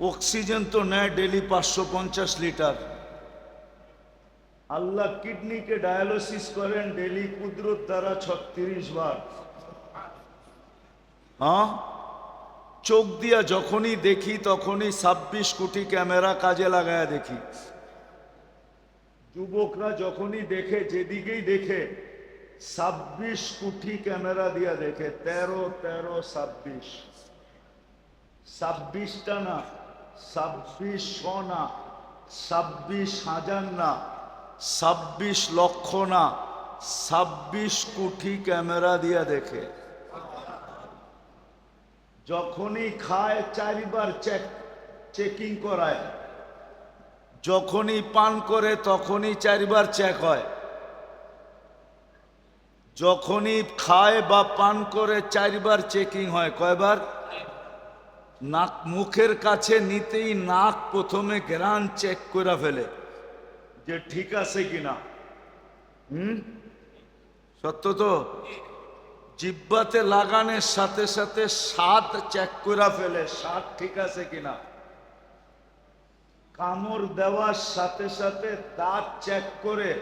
Oxygen তো নেয় daily পাঁচশো পঞ্চাশ লিটার। আল্লাহ কিডনিকে ডায়ালিসিস করেন ডেলি, কুদরত দ্বারা ছত্রিশ বার। হ্যাঁ? চোখ দিয়া যখনই দেখি, তখনই ছাব্বিশ কোটি ক্যামেরা কাজে লাগায়া দেখি। যুবকরা যখনই দেখে, যেদিকেই দেখে, ছাব্বিশ কোটি ক্যামেরা দিয়া দেখে, তেরো তেরো, ছাব্বিশ। ছাব্বিশটা না ছাব্বিশশো না ছাব্বিশ হাজার না ছাব্বিশ লক্ষ না ছাব্বিশ কোটি ক্যামেরা দিয়া দেখে। যখনই খায় চারিবার চেক চেকিং করায়। যখনই পান করে তখনই চারিবার চেক হয়। যখনই খায় বা পান করে চারবার চেকিং হয়। কয়বার? নাক মুখের কাছে নিতেই নাক প্রথমে গ্রান চেক করে ফেলে যে ঠিক আছে কিনা। হুম? সত্য তো? জিব্বাতে লাগানোর সাথে সাথে স্বাদ চেক করে ফেলে, স্বাদ ঠিক আছে কিনা। কামড় দেওয়ার সাথে সাথে দাঁত চেক করে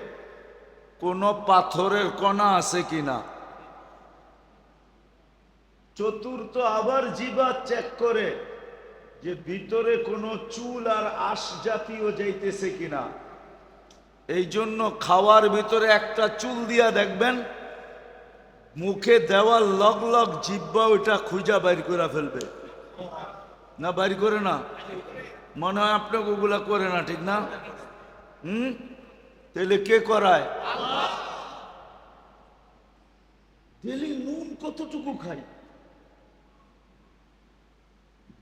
কোনো পাথরের কণা আছে কিনা। চতুর্থ আবার জিবা চেক করে যে ভিতরে কোনো চুল আর আশ জাতীয় যাইতেছে কিনা। এই জন্য খাওয়ার ভিতরে একটা চুল দিয়া দেখবেন, মুখে দেওয়ার লগ লগ জিব্বা ওইটা খুঁজা বাইর করে ফেলবে। না, বাইর করে না? মনে হয় আপনাকে ওগুলা করে না, ঠিক না? হুম? তাহলে কে করায়? নুন কতটুকু খাই?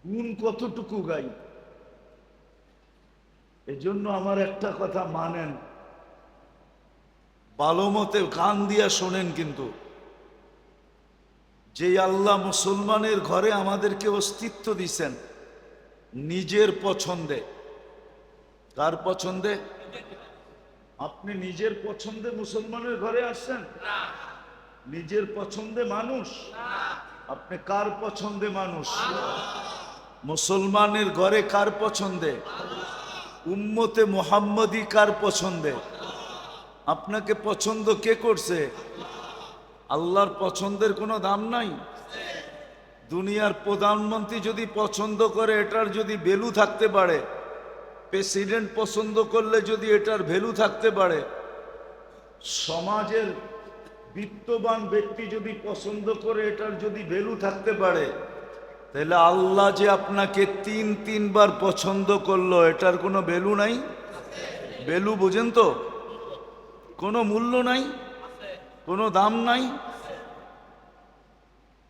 গুণ কতটুকু গাই? এজন্য আমার একটা কথা মানেন। ভালো মতে দিয়া শোনেন কিন্তু। যে আল্লাহ মুসলমানের ঘরে আমাদেরকে অস্তিত্ব দিছেন, নিজের পছন্দে। কার পছন্দে? আপনি নিজের পছন্দে মুসলমানের ঘরে আসছেন? নিজের পছন্দে মানুষ? আপনি কার পছন্দে মানুষ? মুসলমানের ঘরে কার পছন্দে? উম্মতে মোহাম্মদী কার পছন্দে? আপনাকে পছন্দ কে করছে? আল্লাহর পছন্দের কোনো দাম নাই? দুনিয়ার প্রধানমন্ত্রী যদি পছন্দ করে, এটার যদি ভ্যালু থাকতে পারে, প্রেসিডেন্ট পছন্দ করলে যদি এটার ভ্যালু থাকতে পারে, সমাজের বিত্তবান ব্যক্তি যদি পছন্দ করে, এটার যদি ভ্যালু থাকতে পারে তাহলে আল্লাহ যে আপনাকে তিন, তিনবার পছন্দ করল, এটার কোনো ভ্যালু নাই? ভ্যালু বুঝেন তো? কোনো মূল্য নাই? কোনো দাম নাই?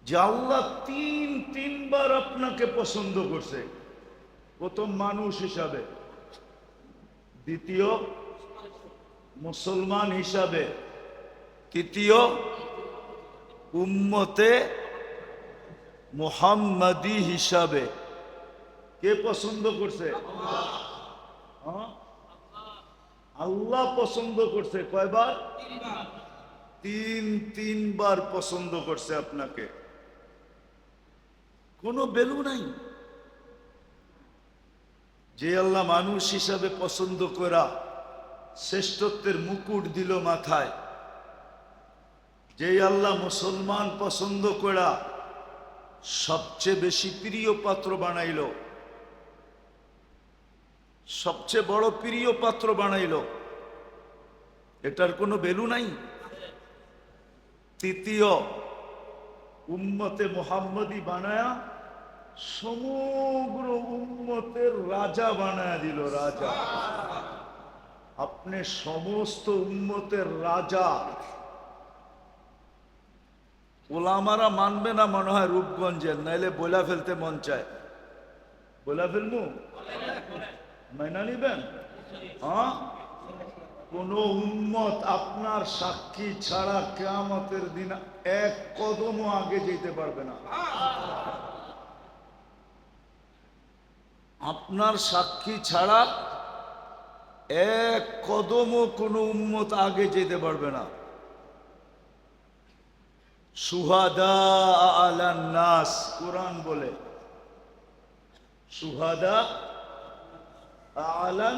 যে আল্লাহ তিন, তিনবার আপনাকে পছন্দ করছে। প্রথম মানুষ হিসাবে। দ্বিতীয় মুসলমান হিসাবে। তৃতীয় উম্মতে মোহাম্মদী হিসাবে। কে পছন্দ করছে? হ্যাঁ? আল্লাহ পছন্দ করছে। কয়বার? তিন, তিনবার পছন্দ করছে আপনাকে। কোনো বেলু নাই। যে আল্লাহ মানুষ হিসাবে পছন্দ করা শ্রেষ্ঠত্বের মুকুট দিল মাথায় যে আল্লাহ মুসলমান পছন্দ করা সবচেয়ে বেশি প্রিয় পাত্র বানাইল। সবচেয়ে বড় প্রিয় পাত্র বানাইল। এটার কোনো ভ্যালু নাই। তৃতীয়, উম্মতে মোহাম্মদী বানায়া সমগ্র উম্মতের রাজা বানায়া দিল, রাজা। আপনি সমস্ত উম্মতের রাজা ওলামারা মানবে না মনে হয় রূপগঞ্জের, নাইলে বইলা ফেলতে মন চায়। বইলা ফেলব মাইনা নিবেন? হ্যাঁ কোন উম্মত আপনার সাক্ষী ছাড়া কেয়ামতের দিন এক কদমও আগে যেতে পারবে না। আপনার সাক্ষী ছাড়া এক কদমও কোনো উম্মত আগে যেতে পারবে না। সুহাদা আলান নাস কোরআন বলে সুহাদা আলান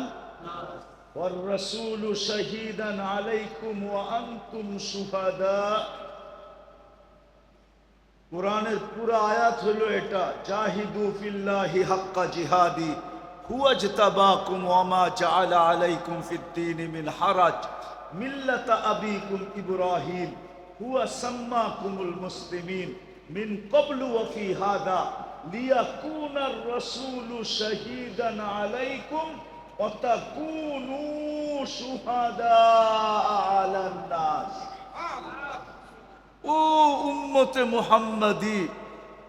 والرسول شهيدا عليكم وأنتم شهداء কোরআনের পুরো আয়াত হলো এটা জাহিদু ফিল্লাহি হাক্কা জিহাদি হুয়া জতাবাকুম ওয়া মা জাআলা আলাইকুম ফিদ-দীন মিন হারাজ মিল্লাতা আবিকুম ইব্রাহিম হুয়া সাম্মাকুমুল মুসলিমিন মিন ক্বাবলু ওয়া ফি হাদা লিয়াকুনা আর-রাসূলু শাহীদান আলাইকুম ওয়া তাকুনু শুহাদা আলান নাস। ও উম্মতে মুহাম্মাদি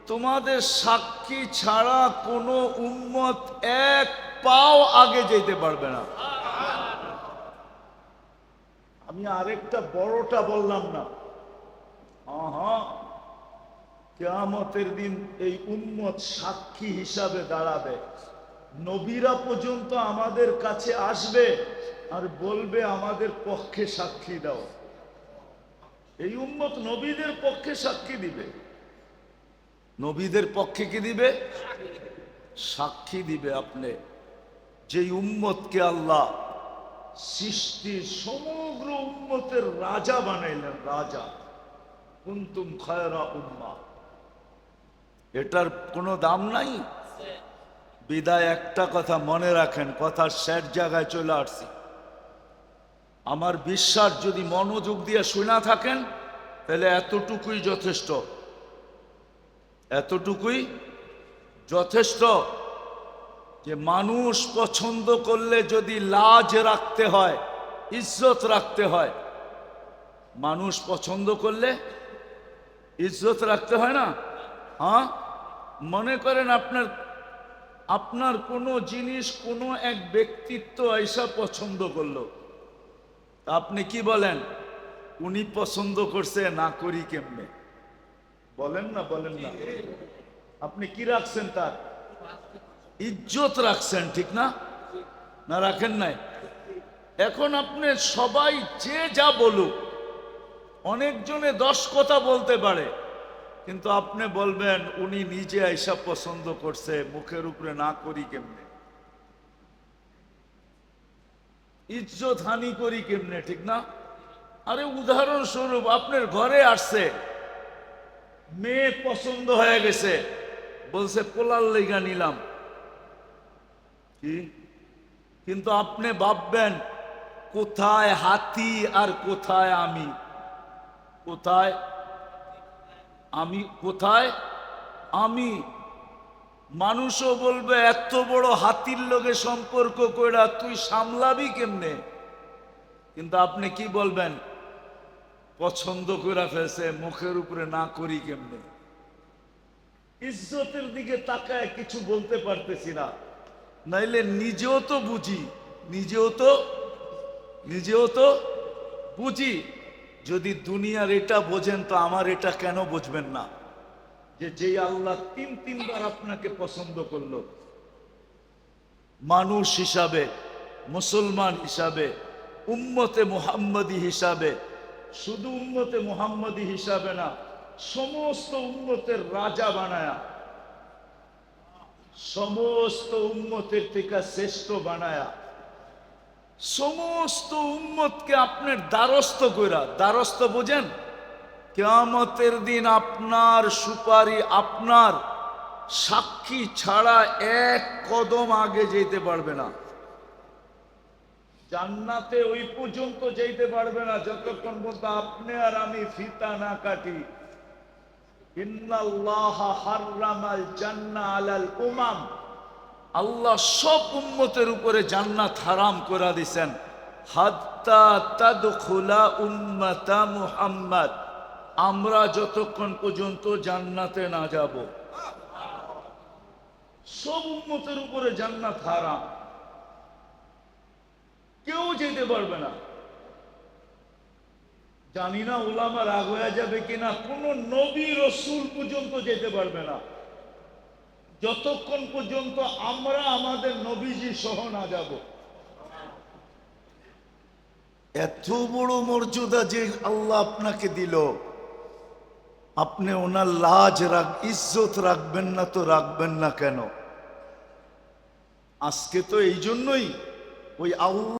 তোমাদের সাক্ষী ছাড়া কোনো উম্মত এক পাও আগে যেতে পারবে না। আমি আরেকটা বড়টা বললাম না। কেয়ামতের দিন এই উম্মত সাক্ষী হিসাবে দাঁড়াবে। নবীরা পর্যন্ত আমাদের কাছে আসবে আর বলবে, আমাদের পক্ষে সাক্ষী দাও। এই উম্মত নবীদের পক্ষে সাক্ষী দিবে। নবীদের পক্ষে কি দিবে? সাক্ষী দিবে আপনি। যে উম্মতকে আল্লাহ সৃষ্টির সমগ্র উম্মতের রাজা বানাইলেন, রাজা। কুন্তুম খায়রা উম্মা। এটার কোনো দাম নাই? বিদায় একটা কথা মনে রাখেন কথার শেষ জায়গায় চলে আসছি। আমার বিশ্বাস, যদি মনোযোগ দিয়ে শোনা থাকেন, তাহলে এতটুকুই যথেষ্ট। এতটুকুই যথেষ্ট যে মানুষ পছন্দ করলে যদি লাজ রাখতে হয়, ইজ্জত রাখতে হয়, মানুষ পছন্দ করলে ইজ্জত রাখতে হয় না? হ্যাঁ? মনে করেন আপনার আপনার কোনো জিনিস কোনো এক ব্যক্তিত্ব ऐसा পছন্দ করল। আপনি কি বলেন? উনি পছন্দ করছে না করি কেমনে? বলেন না বলেন না। আপনি কি রাখছেন তার? ইজ্জত রাখছেন, ঠিক না? না রাখেন নাই? এখন আপনি সবাই যে যা বলুক অনেকজনে দশ কথা বলতে পারে, কিন্তু আপনি বলবেন, উনি নিজে আইসা পছন্দ করছে, মুখের উপরে না করি কেমনে? ইজ্জত হানি করি কেমনে, ঠিক না? আরে উদাহরণস্বরূপ, আপনার ঘরে আসছে, মেয়ে পছন্দ হয়ে গেছে, বলছে, পোলার লেগা নিলাম। কি? কিন্তু আপনি ভাববেন, কোথায় হাতি আর কোথায় আমি? কোথায়? আমি কোথায়? আমি মানুষও বলবে, এত বড় হাতির লোকে সম্পর্ক কইরা তুই সামলাবি কেমনে? কিন্তু আপনি কি বলবেন? পছন্দ করে ফেলছে, মুখের উপরে না করি কেমনে? ইজ্জতের দিকে তাকায় কিছু বলতে পারতেছি না। নাইলে নিজেও তো বুঝি, নিজেও তো নিজেও তো বুঝি। যদি দুনিয়ার এটা বোঝেন, তো আমার এটা কেন বুঝবেন না? যে যে আল্লাহ তিন তিনবার আপনাকে পছন্দ করল, মানুষ হিসাবে, মুসলমান হিসাবে, উম্মতে মুহাম্মদি হিসাবে, শুধু উম্মতে মুহাম্মদি হিসাবে না, সমস্ত উম্মতের রাজা বানায়া, সমস্ত উম্মতের থেকে শ্রেষ্ঠ বানায়া সমস্ত উম্মতকে আপনার দ্বারস্থ কইরা, দ্বারস্থ বোঝেন? কেয়ামতের দিন আপনার সুপারি আপনার, সাক্ষী ছাড়া এক কদম আগে যেতে পারবে না। জান্নাতে ওই পর্যন্ত যেতে পারবে না, যতক্ষণ পর্যন্ত আপনি আর আমি ফিতা না কাটি। ইন্নাল্লাহ হাররামাল জান্না আলাল উমাম। আল্লাহ সব উম্মতের উপরে জান্নাত হারাম করে দিছেন। হাত্তা তাদখুলা উম্মাতা মুহাম্মদ। আমরা যতক্ষণ পর্যন্ত জান্নাতে না যাব। সব উম্মতের উপরে জান্নাত হারাম। কেউ যেতে পারবে না। জানি না ওলামা রাগ হয়ে যাবে কিনা, কোন নবী রসুল পর্যন্ত যেতে পারবে না। যতক্ষণ পর্যন্ত আমরা আমাদের নবীজি সহ না যাব। এত বড় মর্যাদা যে আল্লাহ আপনাকে দিল। আপনি ওনার লাজ রাখ, ইজ্জত রাখবেন না তো রাখবেন না কেন? আজকে তো এই জন্যই ওই আল্লাহ